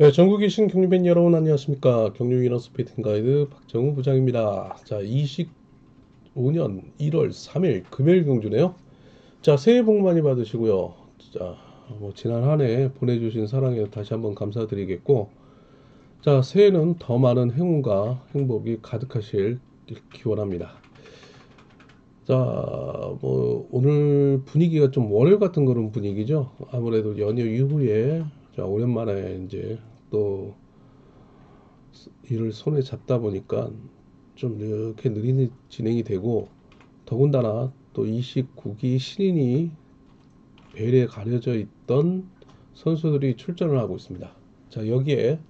네, 전국에 계신 경유팬 여러분 안녕하십니까? 경유인어 스피팅 가이드 박정우 부장입니다. 자 25년 1월 3일 금요일 경주네요. 자 새해 복 많이 받으시고요. 자 뭐 지난 한 해 보내주신 사랑에 다시 한번 감사드리겠고 자 새해는 더 많은 행운과 행복이 가득하실 기원합니다. 자, 뭐, 오늘 분위기가 좀 월요일 같은 그런 분위기죠. 아무래도 연휴 이후에, 자, 오랜만에 이제 또 일을 손에 잡다 보니까 좀 이렇게 느린 진행이 되고, 더군다나 또 29기 신인이 벨에 가려져 있던 선수들이 출전을 하고 있습니다. 자, 여기에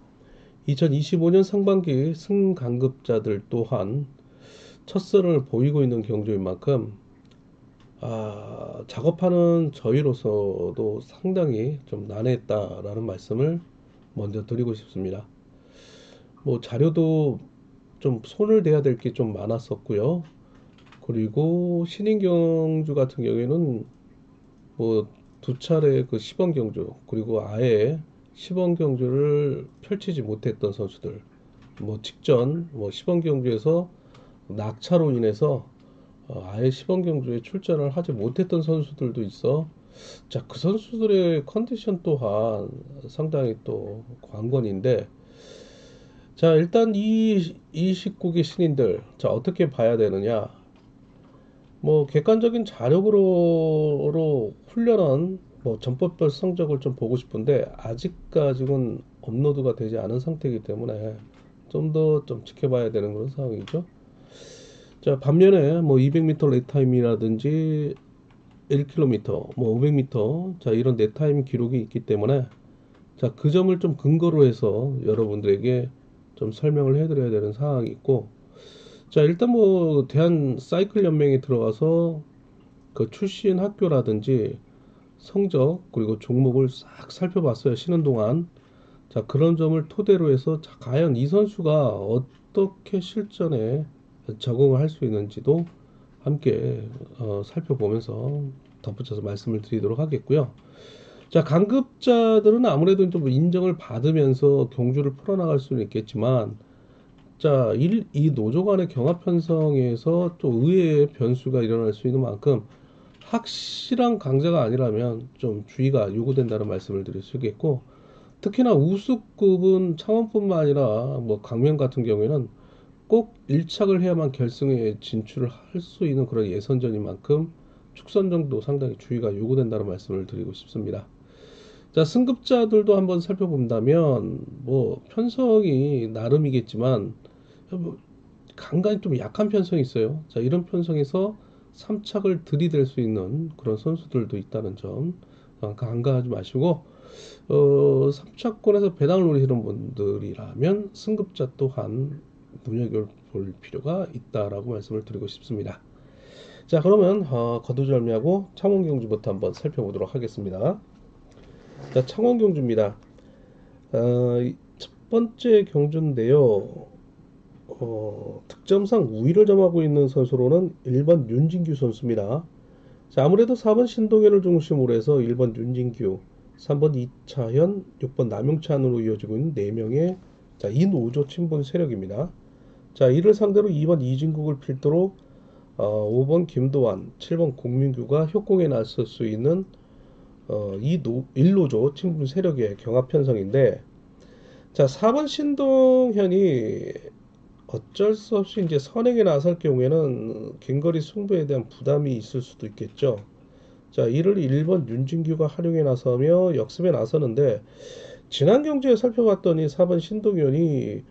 2025년 상반기 승강급자들 또한 첫선을 보이고 있는 경주인 만큼 아, 작업하는 저희로서도 상당히 좀 난해했다라는 말씀을 먼저 드리고 싶습니다. 뭐 자료도 좀 손을 대야 될 게 좀 많았었고요. 그리고 신인 경주 같은 경우에는 뭐 두 차례 그 시범 경주 그리고 아예 시범 경주를 펼치지 못했던 선수들 뭐 직전 뭐 시범 경주에서 낙차로 인해서 어, 아예 시범 경주에 출전을 하지 못했던 선수들도 있어. 자, 그 선수들의 컨디션 또한 상당히 또 관건인데, 자, 일단 이, 이 19기 신인들, 자, 어떻게 봐야 되느냐? 뭐, 객관적인 자력으로 훈련한 뭐 전법별 성적을 좀 보고 싶은데, 아직까지는 업로드가 되지 않은 상태이기 때문에 좀 더좀 지켜봐야 되는 그런 상황이죠. 자, 반면에 뭐 200m 넷타임이라든지 1km, 뭐 500m, 자, 이런 넷타임 기록이 있기 때문에 자, 그 점을 좀 근거로 해서 여러분들에게 좀 설명을 해드려야 되는 상황이 있고, 자, 일단 뭐 대한 사이클 연맹에 들어가서 그 출신 학교라든지 성적 그리고 종목을 싹 살펴봤어요. 쉬는 동안. 자, 그런 점을 토대로 해서 자, 과연 이 선수가 어떻게 실전에 적응을 할 수 있는지도 함께 어, 살펴보면서 덧붙여서 말씀을 드리도록 하겠고요. 자, 강급자들은 아무래도 좀 인정을 받으면서 경주를 풀어나갈 수는 있겠지만, 자, 일, 이 노조 간의 경합 편성에서 또 의외의 변수가 일어날 수 있는 만큼 확실한 강자가 아니라면 좀 주의가 요구된다는 말씀을 드릴 수 있겠고, 특히나 우수급은 창원뿐만 아니라 뭐 강명 같은 경우에는 꼭 1착을 해야만 결승에 진출을 할 수 있는 그런 예선전인 만큼 축선정도 상당히 주의가 요구된다는 말씀을 드리고 싶습니다. 자, 승급자들도 한번 살펴본다면 뭐 편성이 나름이겠지만 뭐 간간히 좀 약한 편성이 있어요. 자, 이런 편성에서 3착을 들이댈 수 있는 그런 선수들도 있다는 점 간과하지 마시고 어, 3차권에서 배당을 노리시는 분들이라면 승급자 또한 눈여겨볼 필요가 있다라고 말씀을 드리고 싶습니다. 자 그러면 어, 거두절미하고 창원경주부터 한번 살펴보도록 하겠습니다. 자 창원경주입니다. 어, 첫 번째 경주인데요. 어, 득점상 우위를 점하고 있는 선수로는 1번 윤진규 선수입니다. 자, 아무래도 4번 신동현을 중심으로 해서 1번 윤진규, 3번 이차현, 6번 남용찬으로 이어지고 있는 4명의 자, 이노조 친분 세력입니다. 자, 이를 상대로 2번 이진국을 필두로 어, 5번 김도환, 7번 공민규가 협공에 나설 수 있는 어, 이 노, 1노조 친분 세력의 경합 편성인데 자, 4번 신동현이 어쩔 수 없이 이제 선행에 나설 경우에는 갱거리 승부에 대한 부담이 있을 수도 있겠죠. 자, 이를 1번 윤진규가 활용해 나서며 역습에 나서는데 지난 경주에 살펴봤더니 4번 신동현이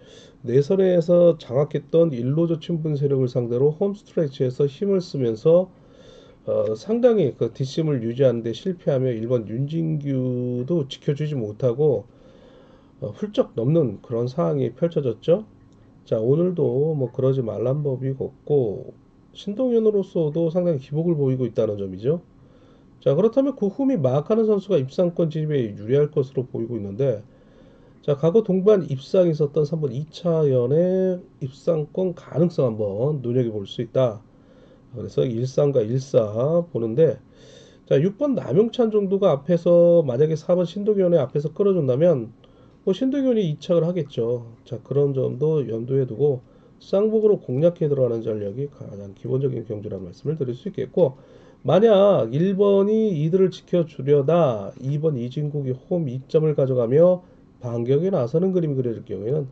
내선에서 장악했던 일로조 친분 세력을 상대로 홈스트레치에서 힘을 쓰면서 어, 상당히 그 뒷심을 유지하는데 실패하며 1번 윤진규도 지켜주지 못하고 어, 훌쩍 넘는 그런 상황이 펼쳐졌죠. 자 오늘도 뭐 그러지 말란 법이 없고 신동현으로서도 상당히 기복을 보이고 있다는 점이죠. 자 그렇다면 그 흠이 마카는 선수가 입상권 진입에 유리할 것으로 보이고 있는데 자, 과거 동반 입상이 있었던 3번 2차연의 입상권 가능성 한번 눈여겨볼 수 있다. 그래서 1상과 1사 보는데 자, 6번 남용찬 정도가 앞에서 만약에 4번 신동현의 앞에서 끌어준다면 뭐 신동현이 이착을 하겠죠. 자 그런 점도 염두에 두고 쌍복으로 공략해 들어가는 전략이 가장 기본적인 경주라는 말씀을 드릴 수 있겠고 만약 1번이 이들을 지켜주려다 2번 이진국이 홈 2점을 가져가며 반격에 나서는 그림이 그려질 경우에는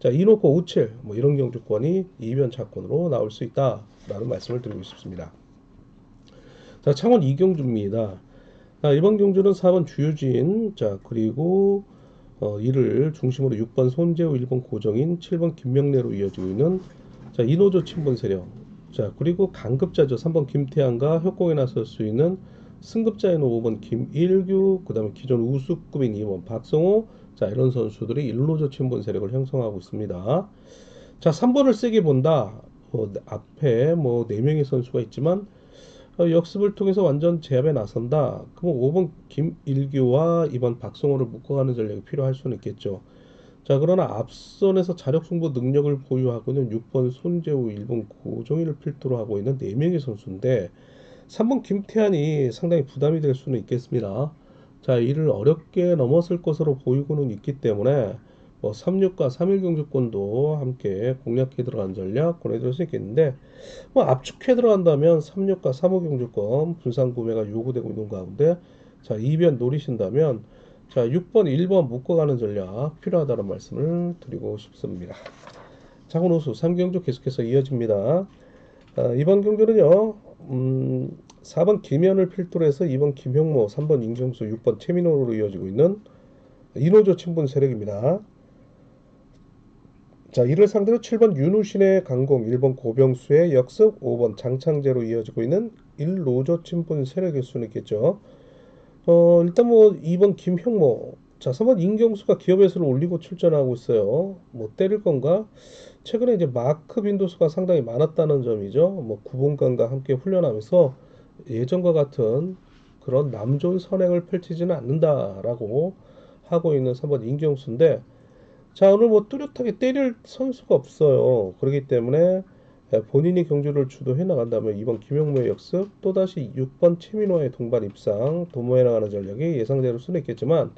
자 이놓고 우칠 뭐 이런 경주권이 이변 차권으로 나올 수 있다라는 말씀을 드리고 싶습니다. 자 창원 이경주입니다. 자, 이번 경주는 4번 주유진 자 그리고 어, 이를 중심으로 6번 손재우 1번 고정인 7번 김명래로 이어지고 있는 자 이노조 친분 세력 자 그리고 강급자죠 3번 김태환과 협공에 나설 수 있는 승급자인 5번 김일규 그 다음에 기존 우수급인 2번 박성호 자 이런 선수들이 일로조 친분 세력을 형성하고 있습니다 자 3번을 세게 본다 어, 앞에 뭐 4명의 선수가 있지만 어, 역습을 통해서 완전 제압에 나선다. 그럼 5번 김일규와 2번 박성호를 묶어가는 전략이 필요할 수는 있겠죠. 자 그러나 앞선에서 자력 승부 능력을 보유하고 있는 6번 손재우, 1번 고종일을 필두로 하고 있는 4명의 선수인데 3번 김태환이 상당히 부담이 될 수는 있겠습니다. 자 이를 어렵게 넘었을 것으로 보이고는 있기 때문에 뭐 36과 3일 경주권도 함께 공략해 들어간 전략 보내드릴 수 있겠는데 뭐 압축해 들어간다면 36과 3호 경주권 분산 구매가 요구되고 있는 가운데 자 이변 노리신다면 자 6번 1번 묶어가는 전략 필요하다는 말씀을 드리고 싶습니다. 장훈호수 3경주 계속해서 이어집니다. 아, 이번 경주는요 음, 4번 김현을 필두로 해서 2번 김형모 3번 임경수 6번 최민호로 이어지고 있는 인호조 친분 세력입니다. 자, 이를 상대로 7번 윤우신의 강공, 1번 고병수의 역습, 5번 장창재로 이어지고 있는 1로조 친분 세력일 수는 있겠죠. 어, 일단 뭐 2번 김형모, 자, 3번 임경수가 기업에서를 올리고 출전하고 있어요. 뭐 때릴 건가? 최근에 이제 마크 빈도수가 상당히 많았다는 점이죠. 뭐 구본관과 함께 훈련하면서 예전과 같은 그런 남존 선행을 펼치지는 않는다라고 하고 있는 3번 임경수인데 자, 오늘 뭐 뚜렷하게 때릴 선수가 없어요. 그렇기 때문에 본인이 경주를 주도해 나간다면 이번 김용무의 역습 또다시 6번 최민호의 동반 입상 도모해 나가는 전략이 예상대로 수는 있겠지만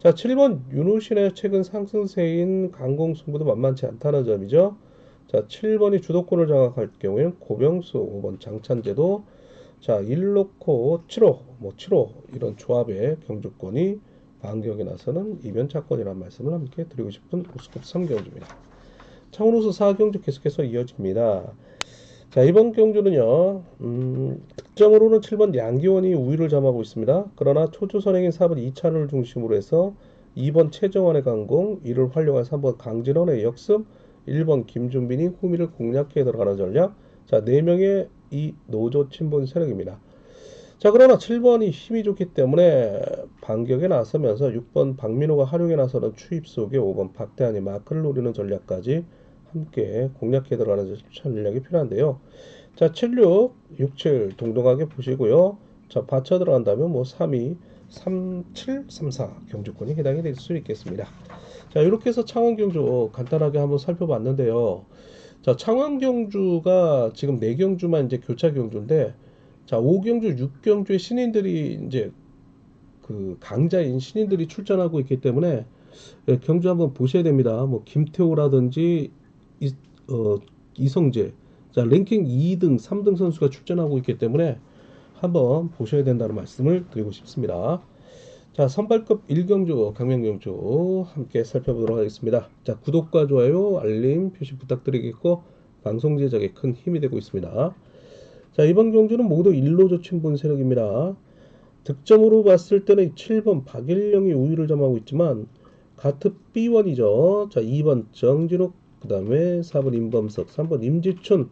자 7번 윤호신의 최근 상승세인 강공 승부도 만만치 않다는 점이죠. 자 7번이 주도권을 장악할 경우에는 고병수 5번 장찬재도 자 1놓고 7호 뭐 7호 이런 조합의 경주권이 반격에 나서는 이변 차권이라는 말씀을 함께 드리고 싶은 우스급 3경주입니다. 창원우수 4경주 계속해서 이어집니다. 자 이번 경주는요 음, 득점으로는 7번 양기원이 우위를 점하고 있습니다. 그러나 초조 선행인 4번 이찬을 중심으로 해서 2번 최정환의 강공, 이를 활용한 3번 강진원의 역습, 1번 김준빈이 후미를 공략해 들어가는 전략 자 4명의 이 노조 친분 세력입니다. 자 그러나 7번이 힘이 좋기 때문에 반격에 나서면서 6번 박민호가 활용에 나서는 추입 속에 5번 박대한이 마크를 노리는 전략까지 함께 공략해 들어가는 전략이 필요한데요. 자 76, 67 동동하게 보시고요. 자 받쳐 들어간다면 뭐 3위, 37, 34 경주권이 해당이 될 수 있겠습니다. 자 이렇게 해서 창원 경주 간단하게 한번 살펴봤는데요. 자 창원 경주가 지금 4경주만 이제 교차 경주인데 자, 5경주, 6경주의 신인들이 이제 그 강자인 신인들이 출전하고 있기 때문에 예, 경주 한번 보셔야 됩니다. 뭐 김태호라든지 이, 어, 이성재, 자 랭킹 2등, 3등 선수가 출전하고 있기 때문에 한번 보셔야 된다는 말씀을 드리고 싶습니다. 자 선발급 1경주 강명경주 함께 살펴보도록 하겠습니다. 자 구독과 좋아요, 알림 표시 부탁드리겠고 방송 제작에 큰 힘이 되고 있습니다. 자, 이번 경주는 모두 1로 조 친분 세력입니다. 득점으로 봤을 때는 7번 박일영이 우위를 점하고 있지만 가트 B1이죠. 자, 2번 정진욱, 그 다음에 4번 임범석, 3번 임지춘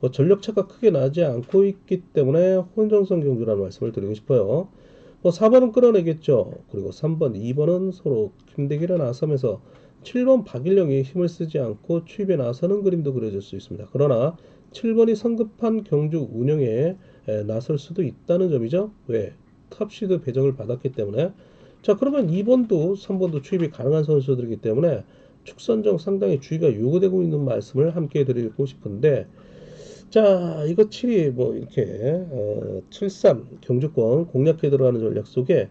뭐 전력차가 크게 나지 않고 있기 때문에 혼정성 경주라는 말씀을 드리고 싶어요. 뭐 4번은 끌어내겠죠. 그리고 3번, 2번은 서로 김대기를 나서면서 7번 박일영이 힘을 쓰지 않고 추입에 나서는 그림도 그려질 수 있습니다. 그러나 7번이 성급한 경주 운영에 나설 수도 있다는 점이죠. 왜? 탑시드 배정을 받았기 때문에. 자, 그러면 2번도 3번도 추입이 가능한 선수들이기 때문에 축선정 상당히 주의가 요구되고 있는 말씀을 함께 드리고 싶은데 자, 이거 7이 뭐 이렇게 어, 73 경주권 공략해 들어가는 전략 속에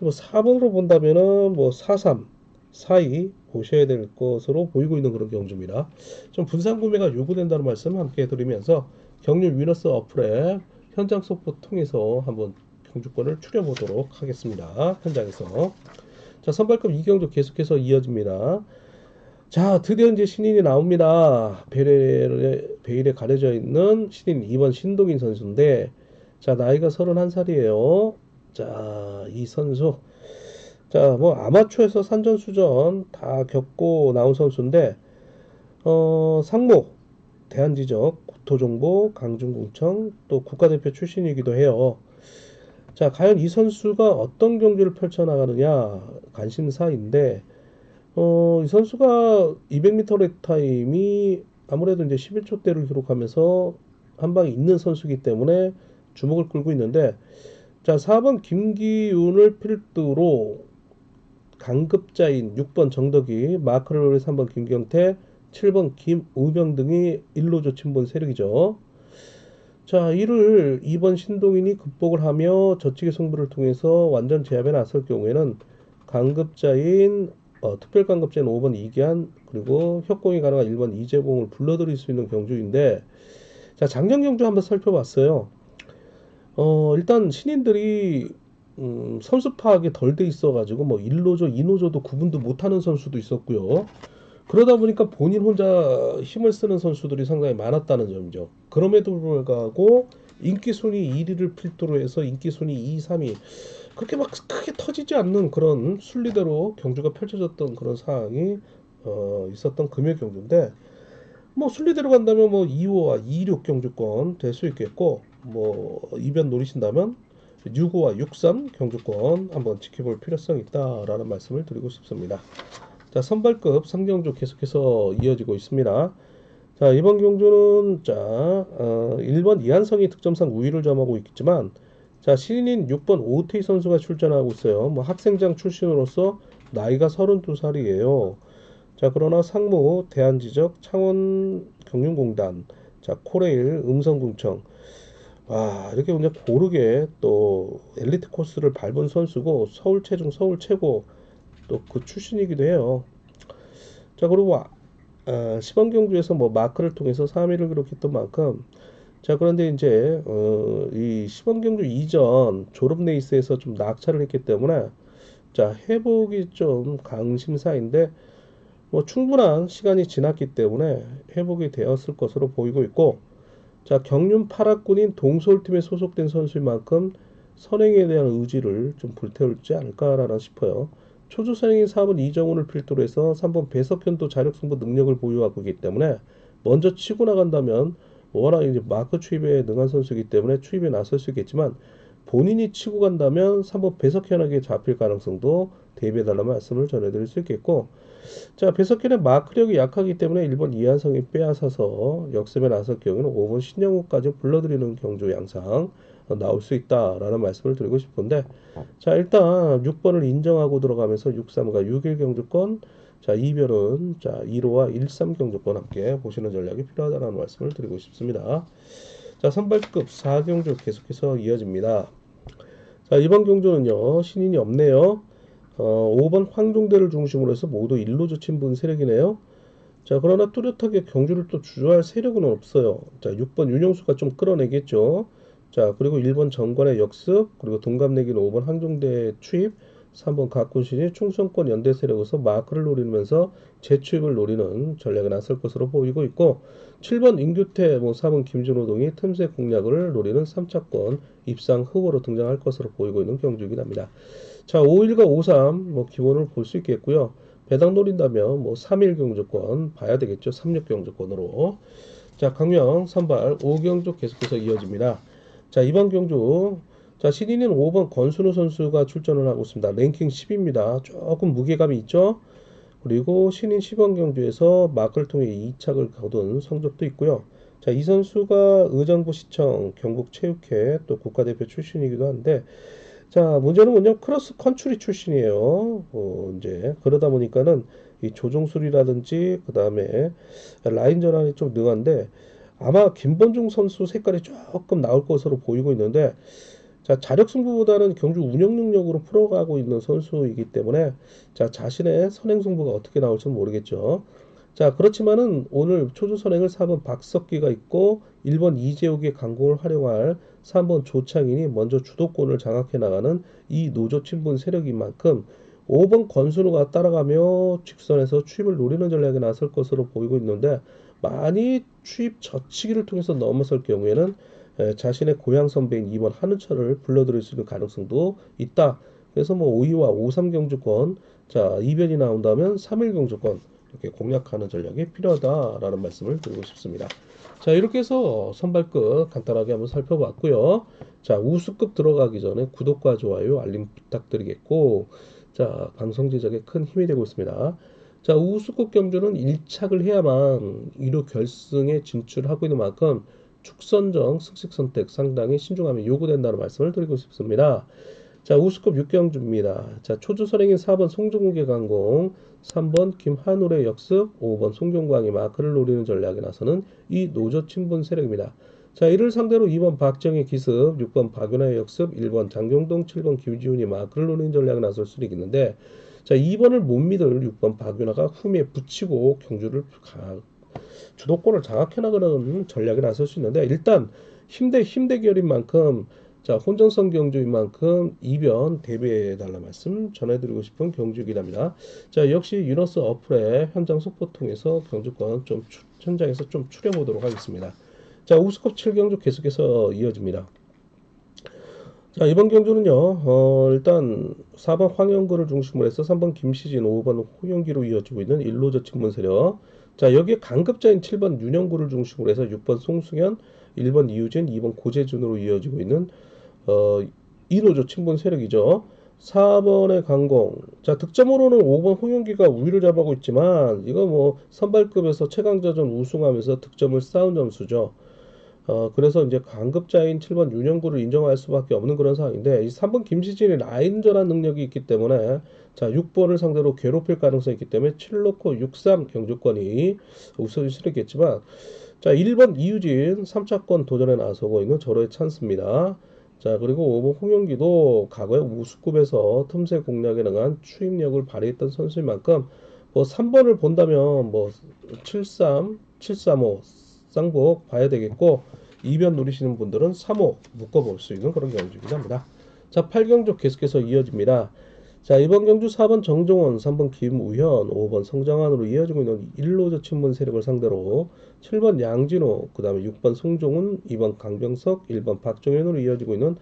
뭐 4번으로 본다면은 뭐 43, 사이 보셔야 될 것으로 보이고 있는 그런 경주입니다. 좀 분산 구매가 요구된다는 말씀 함께 드리면서 경륜 위너스 어플의 현장 속보 통해서 한번 경주권을 추려보도록 하겠습니다. 현장에서. 자, 선발급 이경주 계속해서 이어집니다. 자, 드디어 이제 신인이 나옵니다. 베일에, 베일에 가려져 있는 신인 2번 신동인 선수인데, 자, 나이가 31살이에요. 자, 이 선수. 자, 뭐 아마추어에서 산전수전 다 겪고 나온 선수인데, 어, 상무, 대한지적, 국토정보, 강준공청, 또 국가대표 출신이기도 해요. 자, 과연 이 선수가 어떤 경기를 펼쳐나가느냐 관심사인데, 어, 이 선수가 200m 랩 타임이 아무래도 이제 11초대를 기록하면서 한 방에 있는 선수이기 때문에 주목을 끌고 있는데, 자, 4번 김기훈을 필두로 강급자인 6번 정덕이 마크를 노려 3번 김경태, 7번 김우병 등이 일로 조 친분 세력이죠. 자, 이를 2번 신동인이 극복을 하며 저치기 승부를 통해서 완전 제압에 나설 경우에는 강급자인 어, 특별 강급자인 5번 이기한 그리고 협공이 가능한 1번 이재공을 불러들일 수 있는 경주인데 자, 작년 경주 한번 살펴봤어요. 어, 일단 신인들이 음, 선수 파악이 덜 돼 있어가지고 뭐 1노조, 2노조도 구분도 못하는 선수도 있었고요. 그러다 보니까 본인 혼자 힘을 쓰는 선수들이 상당히 많았다는 점이죠. 그럼에도 불구하고 인기 순위 1위를 필두로 해서 인기 순위 2, 3위 그렇게 막 크게 터지지 않는 그런 순리대로 경주가 펼쳐졌던 그런 상황이 어, 있었던 금요 경주인데 뭐 순리대로 간다면 뭐 2호와 216 경주권 될 수 있겠고 뭐 이변 노리신다면 6호와 63 경주권 한번 지켜볼 필요성이 있다라는 말씀을 드리고 싶습니다. 자, 선발급 상경주 계속해서 이어지고 있습니다. 자, 이번 경주는 자, 어, 1번 이한성이 득점상 우위를 점하고 있지만 자, 신인인 6번 오태희 선수가 출전하고 있어요. 뭐 학생장 출신으로서 나이가 32살이에요. 자, 그러나 상무, 대한지적, 창원 경륜공단, 자, 코레일, 음성궁청 아, 이렇게 그냥 고르게 또 엘리트 코스를 밟은 선수고 서울 체중 서울 최고 또 그 출신이기도 해요. 자, 그리고 아, 시범 경주에서 뭐 마크를 통해서 3위를 기록했던 만큼 자, 그런데 이제 어, 이 시범 경주 이전 졸업 레이스에서 좀 낙차를 했기 때문에 자, 회복이 좀 강심사인데 뭐 충분한 시간이 지났기 때문에 회복이 되었을 것으로 보이고 있고 자, 경륜 파락군인 동서울팀에 소속된 선수인 만큼 선행에 대한 의지를 좀 불태울지 않을까라나 싶어요. 초조 선행인 4번 이정훈을 필두로 해서 3번 배석현도 자력 승부 능력을 보유하고 있기 때문에 먼저 치고 나간다면 워낙 이제 마크 추입에 능한 선수이기 때문에 추입에 나설 수 있겠지만 본인이 치고 간다면 3번 배석현에게 잡힐 가능성도 대비해달라는 말씀을 전해드릴 수 있겠고 자 배석현의 마크력이 약하기 때문에 1번 이한성이 빼앗아서 역습에 나설 경우는 5번 신영우까지 불러들이는 경주 양상 나올 수 있다라는 말씀을 드리고 싶은데 자 일단 6번을 인정하고 들어가면서 63과 6일 경주권 자 이별은 자 1호와 13 경주권 함께 보시는 전략이 필요하다는 말씀을 드리고 싶습니다. 자 선발급 4경주 계속해서 이어집니다. 자 이번 경주는요 신인이 없네요. 어, 5번 황종대를 중심으로 해서 모두 일로 조친 분 세력이네요. 자 그러나 뚜렷하게 경주를 또 주저할 세력은 없어요. 자 6번 윤영수가 좀 끌어내겠죠. 자 그리고 1번 정관의 역습 그리고 동갑내기는 5번 항종대 추입 3번 가꾼신이 충성권 연대 세력에서 마크를 노리면서 재추입을 노리는 전략에 나설 것으로 보이고 있고 7번 임규태 뭐 4번 김준호 등이 틈새 공략을 노리는 3차권 입상 후보로 등장할 것으로 보이고 있는 경주이긴 합니다. 자 51과 53 뭐 기본을 볼 수 있겠고요. 배당 노린다면 뭐 3일 경주권 봐야 되겠죠. 36 경주권으로 자 강명 선발 5경주 계속해서 이어집니다. 자, 이번 경주 자, 신인은 5번 권순우 선수가 출전을 하고 있습니다. 랭킹 10입니다. 조금 무게감이 있죠. 그리고 신인 10번 경주에서 마크를 통해 2착을 거둔 성적도 있고요. 자, 이 선수가 의정부 시청, 경북 체육회 또 국가대표 출신이기도 한데 자, 문제는 뭐냐 크로스 컨트리 출신이에요. 어, 이제 그러다 보니까는 이 조종술이라든지 그다음에 라인 전환이 좀 능한데 아마 김본중 선수 색깔이 조금 나올 것으로 보이고 있는데 자, 자력 승부보다는 경주 운영 능력으로 풀어가고 있는 선수이기 때문에 자, 자신의 선행 승부가 어떻게 나올지는 모르겠죠. 자, 그렇지만은 오늘 초주 선행을 4번 박석기가 있고 1번 이재욱의 강공을 활용할 3번 조창인이 먼저 주도권을 장악해 나가는 이 노조 친분 세력인 만큼 5번 권순우가 따라가며 직선에서 추입을 노리는 전략에 나설 것으로 보이고 있는데 많이 추입 젖히기를 통해서 넘어설 경우에는 에, 자신의 고향 선배인 2번 한우철을 불러들일 수 있는 가능성도 있다. 그래서 뭐 5위와 5-3 경주권 자 이변이 나온다면 3일 경주권 이렇게 공략하는 전략이 필요하다라는 말씀을 드리고 싶습니다. 자 이렇게 해서 선발급 간단하게 한번 살펴봤고요. 자 우수급 들어가기 전에 구독과 좋아요 알림 부탁드리겠고 자 방송 제작에 큰 힘이 되고 있습니다. 자 우수급 경주는 1착을 해야만 1호 결승에 진출하고 있는 만큼 축선정 승식 선택 상당히 신중함이 요구된다는 말씀을 드리고 싶습니다. 자, 우수급 6경주입니다. 자, 초주 선행인 4번 송중국의 강공, 3번 김한울의 역습, 5번 송경광이 마크를 노리는 전략에 나서는 이 노조 친분 세력입니다. 자, 이를 상대로 2번 박정희 기습, 6번 박윤아의 역습, 1번 장경동, 7번 김지훈이 마크를 노리는 전략에 나설 수는 있는데, 자, 2번을 못 믿을 6번 박윤아가 후미에 붙이고 경주를 가, 주도권을 장악해 나가는 전략에 나설 수 있는데 일단 힘대 힘대결인 만큼 자 혼전성 경주인 만큼 이변 대비해 달라 말씀 전해드리고 싶은 경주기랍니다. 자 역시 유너스 어플의 현장 속보 통해서 경주권 좀 추- 현장에서 좀 추려보도록 하겠습니다. 자 우스컵 7경주 계속해서 이어집니다. 자 이번 경주는요 어, 일단 4번 황영구를 중심으로 해서 3번 김시진 5번 홍영기로 이어지고 있는 일로저 친문 세력 자 여기에 강급자인 7번 윤영구를 중심으로 해서 6번 송승현 1번 이유진 2번 고재준으로 이어지고 있는 어, 이노조 친분 세력이죠. 4번의 강공. 자 득점으로는 5번 홍영기가 우위를 잡아고 있지만 이거 뭐 선발급에서 최강자전 우승하면서 득점을 쌓은 점수죠 어, 그래서 이제 강급자인 7번 윤영구를 인정할 수밖에 없는 그런 상황인데 이 3번 김시진이 라인전환 능력이 있기 때문에 자 6번을 상대로 괴롭힐 가능성이 있기 때문에 7놓고 6-3 경주권이 우선이 수있겠지만 자 1번 이유진 3차권 도전에 나서고 있는 절호의 찬스입니다. 자 그리고 5번 홍영기도 과거에 우수급에서 틈새 공략에 능한 추임력을 발휘했던 선수인 만큼 뭐 3번을 본다면 뭐 73, 735 쌍복 봐야 되겠고 이변 노리시는 분들은 3호 묶어볼 수 있는 그런 경주이긴 합니다. 자 8경주 계속해서 이어집니다. 자 이번 경주 4번 정종원, 3번 김우현, 5번 성장환으로 이어지고 있는 1로저 친문 세력을 상대로 7번 양진호, 그 다음에 6번 송종훈, 2번 강병석, 1번 박정현으로 이어지고 있는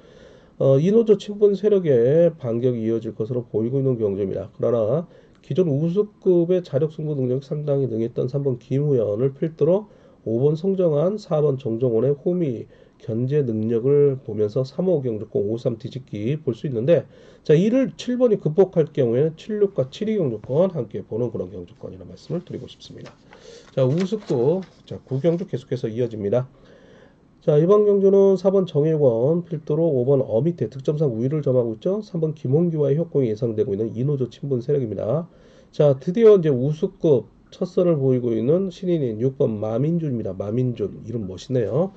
어, 이노조 친분 세력의 반격이 이어질 것으로 보이고 있는 경주입니다. 그러나 기존 우수급의 자력 승부 능력이 상당히 능했던 3번 김우현을 필두로 5번 성정한, 4번 정정원의 호미 견제 능력을 보면서 3호 경주권 5-3 뒤집기 볼 수 있는데 자 이를 7번이 극복할 경우에는 76과 72 경주권 함께 보는 그런 경주권이라는 말씀을 드리고 싶습니다. 자 우습고 자 9경주 계속해서 이어집니다. 자 이번 경주는 4번 정일권 필두로 5번 어미태 득점상 우위를 점하고 있죠. 3번 김홍기와의 협공이 예상되고 있는 이노조 친분 세력입니다. 자 드디어 이제 우수급 첫 선을 보이고 있는 신인인 6번 마민준입니다. 마민준 이름 멋있네요.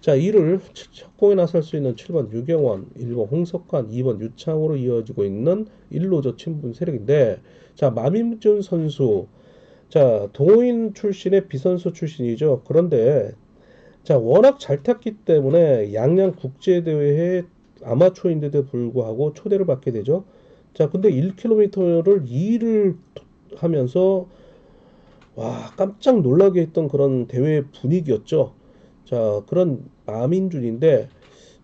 자 이를 협공에 나설 수 있는 7번 유경원, 1번 홍석환, 2번 유창으로 이어지고 있는 1로저 친분 세력인데 자 마민준 선수 자 동호인 출신의 비선수 출신이죠. 그런데 자 워낙 잘 탔기 때문에 양양 국제대회에 아마추어인데도 불구하고 초대를 받게 되죠. 자 근데 1km를 2위를 하면서 와 깜짝 놀라게 했던 그런 대회 분위기였죠. 자 그런 마민준인데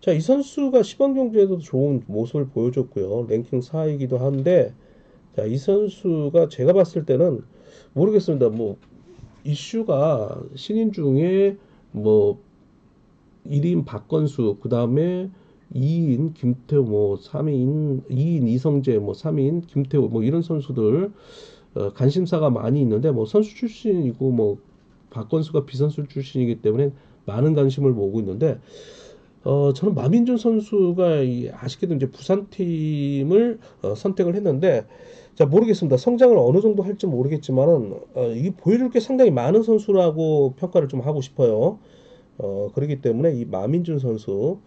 자 이 선수가 시범 경주에도 좋은 모습을 보여줬고요. 랭킹 4위이기도 한데 자 이 선수가 제가 봤을 때는 모르겠습니다. 뭐 이슈가 신인 중에 뭐 1인 박건수 그 다음에 2인 김태우 뭐 3인 2인 이성재 뭐 3인 김태우 뭐 이런 선수들 어, 관심사가 많이 있는데 뭐 선수 출신이고 뭐 박건수가 비선수 출신이기 때문에 많은 관심을 모으고 있는데 어 저는 마민준 선수가 이 아쉽게도 이제 부산 팀을 어, 선택을 했는데 자 모르겠습니다 성장을 어느 정도 할지 모르겠지만은 어, 이 보여줄 게 상당히 많은 선수라고 평가를 좀 하고 싶어요 어 그렇기 때문에 이 마민준 선수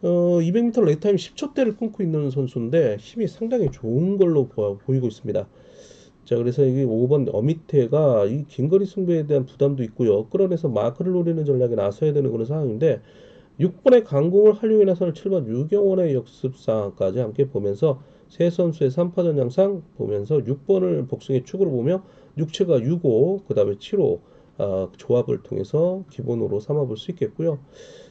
어, 200m 레이타임 10초대를 끊고 있는 선수인데 힘이 상당히 좋은 걸로 보, 보이고 있습니다. 자, 그래서 이게 5번 어미테가 이 긴거리 승부에 대한 부담도 있고요. 끌어내서 마크를 노리는 전략에 나서야 되는 그런 상황인데 6번의 강공을 활용해 나서는 7번 유경원의 역습상까지 함께 보면서 세 선수의 3파전 양상 보면서 6번을 복숭의 축으로 보며 6체가 6호, 그 다음에 7호 어, 조합을 통해서 기본으로 삼아볼 수 있겠고요.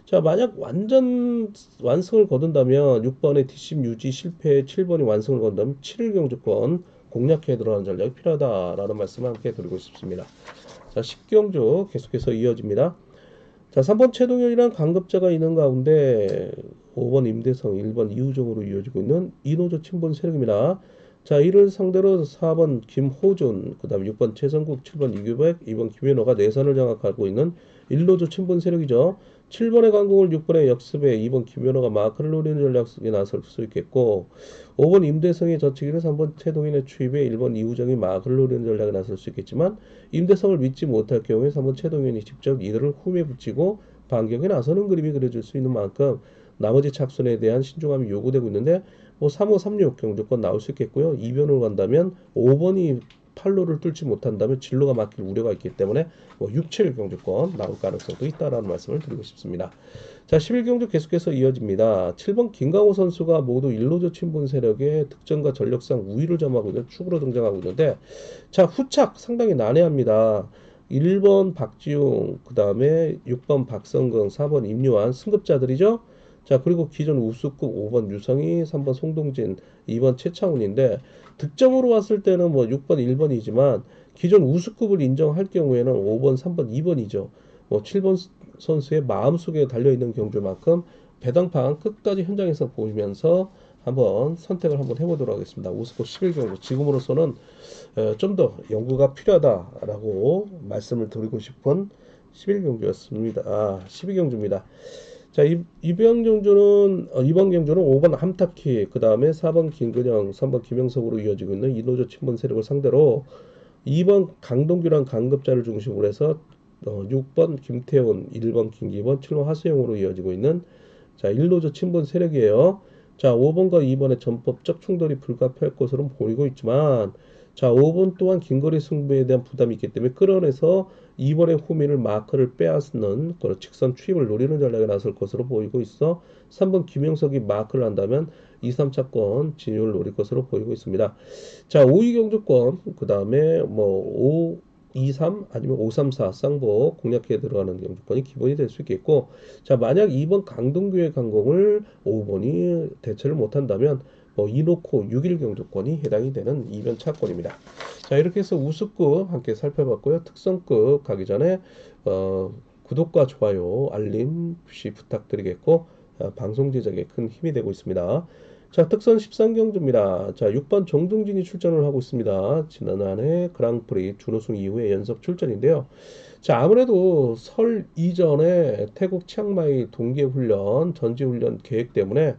자, 만약 완전 완승을 거둔다면 6번의 뒷심 유지 실패, 7번이 완승을 거둔다면 7일 경주권 공략해 들어가는 전략이 필요하다라는 말씀을 함께 드리고 싶습니다. 자, 10경주 계속해서 이어집니다. 자, 3번 최동현이란 강급자가 있는 가운데 5번 임대성, 1번 이우정으로 이어지고 있는 이노조 친분 세력입니다. 자, 이를 상대로 4번 김호준, 그 다음에 6번 최성국, 7번 이규백, 2번 김현호가 내선을 장악하고 있는 일노조 친분 세력이죠. 7번의 강공을 6번의 역습에 2번 김현호가 마크를 노리는 전략에 나설 수 있겠고 5번 임대성의 저치기를 3번 최동인의 추입에 1번 이우정이 마크를 노리는 전략에 나설 수 있겠지만 임대성을 믿지 못할 경우에 3번 최동인이 직접 이들을 홈에 붙이고 반격에 나서는 그림이 그려질 수 있는 만큼 나머지 착순에 대한 신중함이 요구되고 있는데 뭐 3호 36 경주권 나올 수 있겠고요. 이변으로 간다면 5번이 팔로를 뚫지 못한다면 진로가 막힐 우려가 있기 때문에 뭐 6, 7 경주권 나올 가능성도 있다라는 말씀을 드리고 싶습니다. 자, 11경주 계속해서 이어집니다. 7번 김강호 선수가 모두 일로조 친분 세력의 특정과 전력상 우위를 점하고 있는 축으로 등장하고 있는데 자, 후착 상당히 난해합니다. 1번 박지웅, 그 다음에 6번 박성근, 4번 임요한 승급자들이죠. 자, 그리고 기존 우수급 5번 유성희, 3번 송동진, 2번 최창훈인데 득점으로 왔을 때는 뭐 6번, 1번이지만 기존 우수급을 인정할 경우에는 5번, 3번, 2번이죠. 뭐 7번 선수의 마음속에 달려있는 경주만큼 배당판 끝까지 현장에서 보이면서 한번 선택을 한번 해보도록 하겠습니다. 우스코 11경주 지금으로서는 좀 더 연구가 필요하다라고 말씀을 드리고 싶은 11경주였습니다. 아, 12경주입니다. 자, 이, 이병 경주는 어, 이번 경주는 5번 함탁키, 그 다음에 4번 김근영, 3번 김영석으로 이어지고 있는 이노조 친분 세력을 상대로 2번 강동규란 강급자를 중심으로 해서 어, 6번 김태훈, 1번 김기범, 7번 하수영으로 이어지고 있는 자, 1노조 친분 세력이에요. 자, 5번과 2번의 전법적 충돌이 불가피할 것으로 보이고 있지만 자, 5번 또한 긴거리 승부에 대한 부담이 있기 때문에 끌어내서 2번의 호미를 마크를 빼앗는 그런 직선 추입을 노리는 전략에 나설 것으로 보이고 있어 3번 김영석이 마크를 한다면 2, 3차권 진입을 노릴 것으로 보이고 있습니다. 자, 5위 경주권 그 다음에 뭐 5, 2, 3 아니면 5, 3, 4 쌍복 공략해 들어가는 경주권이 기본이 될 수 있겠고 자 만약 2번 강동규의 강공을 5번이 대처를 못한다면 뭐 이노코 6일 경주권이 해당이 되는 이변 차권입니다. 자 이렇게 해서 우수급 함께 살펴봤고요. 특성급 가기 전에 어, 구독과 좋아요, 알림 시 부탁드리겠고 어, 방송 제작에 큰 힘이 되고 있습니다. 자 특선 13경주입니다. 자 6번 정동진이 출전을 하고 있습니다. 지난해 그랑프리 준우승 이후에 연속 출전인데요. 자 아무래도 설 이전에 태국 치앙마이 동계훈련 전지훈련 계획 때문에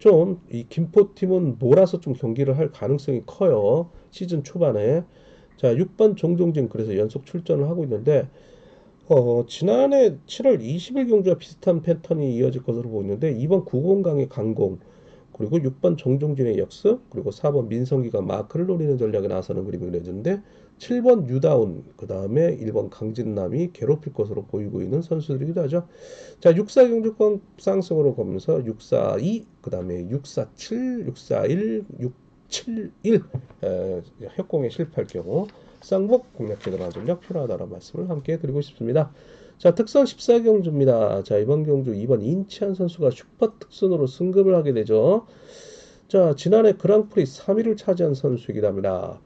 좀 이 김포팀은 몰아서 좀 경기를 할 가능성이 커요. 시즌 초반에. 자, 6번 정종진 그래서 연속 출전을 하고 있는데 어, 지난해 7월 20일 경주와 비슷한 패턴이 이어질 것으로 보이는데 2번 구공강의 강공 그리고 6번 정종진의 역습 그리고 4번 민성기가 마크를 노리는 전략에 나서는 그림이 그려지는데 7번 유다운 그 다음에 1번 강진남이 괴롭힐 것으로 보이고 있는 선수들이기도 하죠. 자 6사 경주권 쌍승으로 가면서 642 그 다음에 647 641 671 에, 협공에 실패할 경우 쌍복 들어간 전략 필요하다는 말씀을 함께 드리고 싶습니다. 자 특선 14경주입니다. 자 이번 경주 2번 인치한 선수가 슈퍼 특선으로 승급을 하게 되죠. 자 지난해 그랑프리 3위를 차지한 선수이기도 합니다.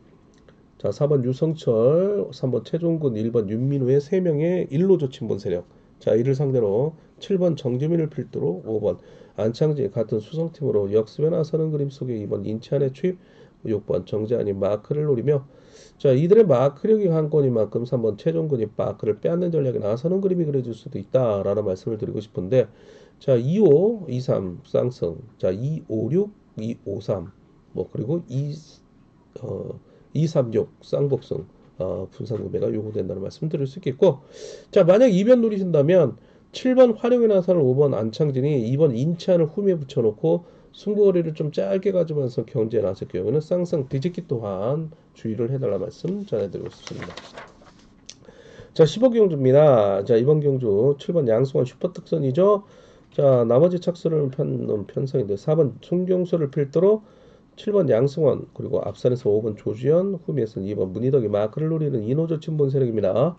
자, 4번 유성철, 3번 최종근, 1번 윤민우의 3명의 일로 조 친분 세력. 자, 이를 상대로 7번 정지민을 필두로 5번 안창진 같은 수성팀으로 역습에 나서는 그림 속에 2번 인치안의 추입, 6번 정재환이 마크를 노리며 자, 이들의 마크력이 한건인 만큼 3번 최종근이 마크를 빼앗는 전략에 나서는 그림이 그려질 수도 있다라는 말씀을 드리고 싶은데 자, 25, 23 쌍성. 자, 256, 253. 뭐 그리고 2 어 236 쌍복성 어, 분산 구매가 요구된다는 말씀 드릴 수 있겠고 자 만약 이변 노리신다면 7번 활용의 나사를 5번 안창진이 2번 인치안을 후미에 붙여놓고 승부거리를 좀 짧게 가지면서 경제에 나설 경우에는 쌍쌍 뒤집기 또한 주의를 해달라 말씀 전해드리고 싶습니다. 자 10억 경주입니다. 자 이번 경주 7번 양승환 슈퍼특선이죠. 자 나머지 착수를 편, 편성인데 4번 송경수를 필두로 7번 양승원 그리고 앞산에서 5번 조주현 후미에서는 2번 문희덕이 마크를 노리는 이노조 친본 세력입니다.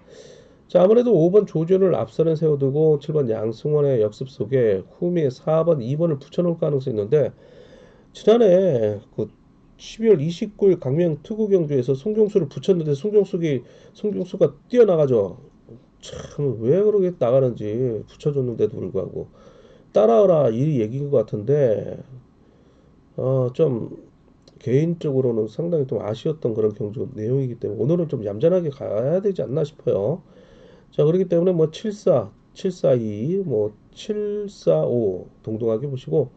자 아무래도 5번 조주현을 앞선에 세워두고 7번 양승원의 역습 속에 후미에 4번 2번을 붙여놓을 가능성이 있는데 지난해 그 12월 29일 강명 투구 경주에서 송경수를 붙였는데 송경수기 송경수가 뛰어나가죠. 참 왜 그러게 나가는지 붙여줬는데도 불구하고 따라오라 이 얘기인 것 같은데 어, 좀 개인적으로는 상당히 좀 아쉬웠던 그런 경주 내용이기 때문에 오늘은 좀 얌전하게 가야 되지 않나 싶어요. 자, 그렇기 때문에 뭐 74, 742, 뭐 745 동등하게 보시고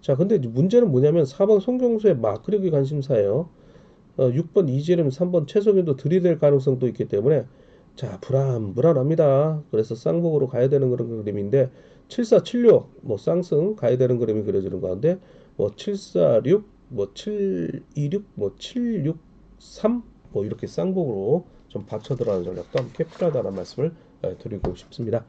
자, 근데 문제는 뭐냐면 4번 송경수의 마크력이 관심사예요. 어, 6번 이재름, 3번 최성현도 들이댈 가능성도 있기 때문에 자, 불안, 불안합니다. 그래서 쌍복으로 가야 되는 그런 그림인데 7476, 뭐 쌍승 가야 되는 그림이 그려지는 가운데 뭐 746, 뭐 726, 뭐 763, 뭐 이렇게 쌍복으로 좀 받쳐 들어가는 전략도 함께 필요하다는 말씀을 예, 드리고 싶습니다.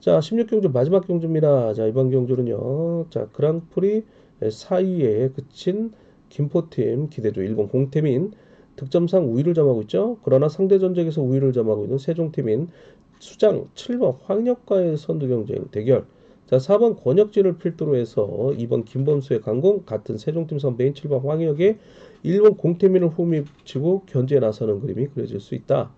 자, 16경주 마지막 경주입니다. 자, 이번 경주는요. 자, 그랑프리 사이에 그친 김포팀 기대주 일본 공팀인 득점상 우위를 점하고 있죠. 그러나 상대 전적에서 우위를 점하고 있는 세종팀인 수장 7번 황역과의 선두 경쟁 대결. 자, 4번 권혁진을 필두로 해서 2번 김범수의 강공 같은 세종팀 선배인 7번 황혁의 일본 공태민을 후미치고 견제에 나서는 그림이 그려질 수 있다.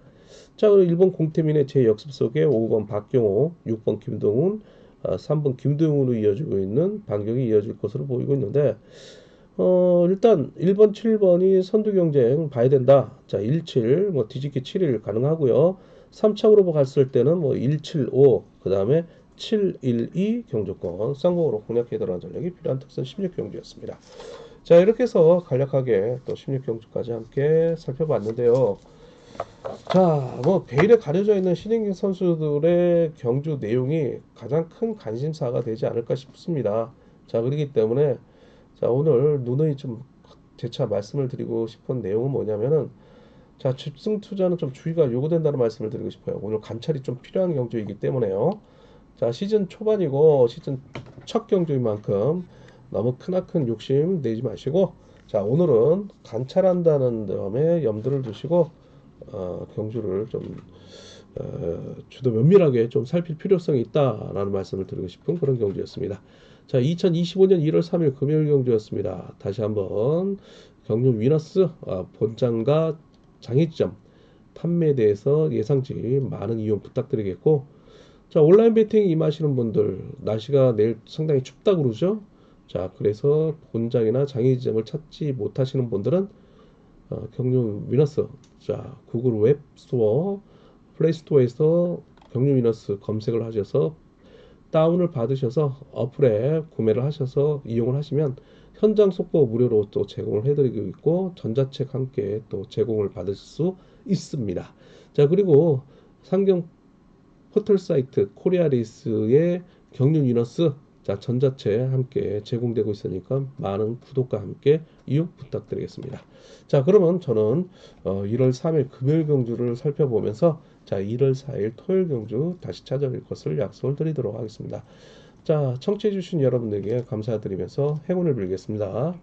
자, 그리고 일본 공태민의 제 역습 속에 5번 박경호, 6번 김동훈, 3번 김동훈으로 이어지고 있는 반격이 이어질 것으로 보이고 있는데 어, 일단 1번, 7번이 선두 경쟁 봐야 된다. 자, 17, 뭐 뒤집기 7일 가능하고요. 3차로 갔을 때는 뭐 175, 그 다음에 712 경주권 쌍공으로 공략해 들어간 전략이 필요한 특선 16경주였습니다. 자, 이렇게 해서 간략하게 또 16경주까지 함께 살펴봤는데요. 자, 뭐 베일에 가려져 있는 신인기 선수들의 경주 내용이 가장 큰 관심사가 되지 않을까 싶습니다. 자, 그렇기 때문에 자, 오늘 누누이 좀 재차 말씀을 드리고 싶은 내용은 뭐냐면은 자, 집중 투자는 좀 주의가 요구된다는 말씀을 드리고 싶어요. 오늘 감찰이 좀 필요한 경주이기 때문에요. 자, 시즌 초반이고 시즌 첫 경주인 만큼 너무 크나큰 욕심 내지 마시고 자, 오늘은 관찰한다는 점에 염두를 두시고 어, 경주를 좀 어, 주도 면밀하게 좀 살필 필요성이 있다라는 말씀을 드리고 싶은 그런 경주였습니다. 자, 2025년 1월 3일 금요일 경주였습니다. 다시 한번 경주 위너스 아, 본장과 장애점 판매에 대해서 예상치 많은 이용 부탁드리겠고 자 온라인 베팅 임하시는 분들 날씨가 내일 상당히 춥다 그러죠 자 그래서 본장이나 장애 지점을 찾지 못하시는 분들은 어, 경유 위너스 자 구글 웹 스토어 플레이 스토어에서 경유 위너스 검색을 하셔서 다운을 받으셔서 어플에 구매를 하셔서 이용을 하시면 현장 속보 무료로 또 제공을 해드리고 있고 전자책 함께 또 제공을 받을 수 있습니다. 자 그리고 상경 포털 사이트 코리아리스의 경륜 위너스 자 전자책 함께 제공되고 있으니까 많은 구독과 함께 이용 부탁드리겠습니다. 자 그러면 저는 어, 1월 3일 금요일 경주를 살펴보면서 자 1월 4일 토요일 경주 다시 찾아뵐 것을 약속을 드리도록 하겠습니다. 자 청취해 주신 여러분들에게 감사드리면서 행운을 빌겠습니다.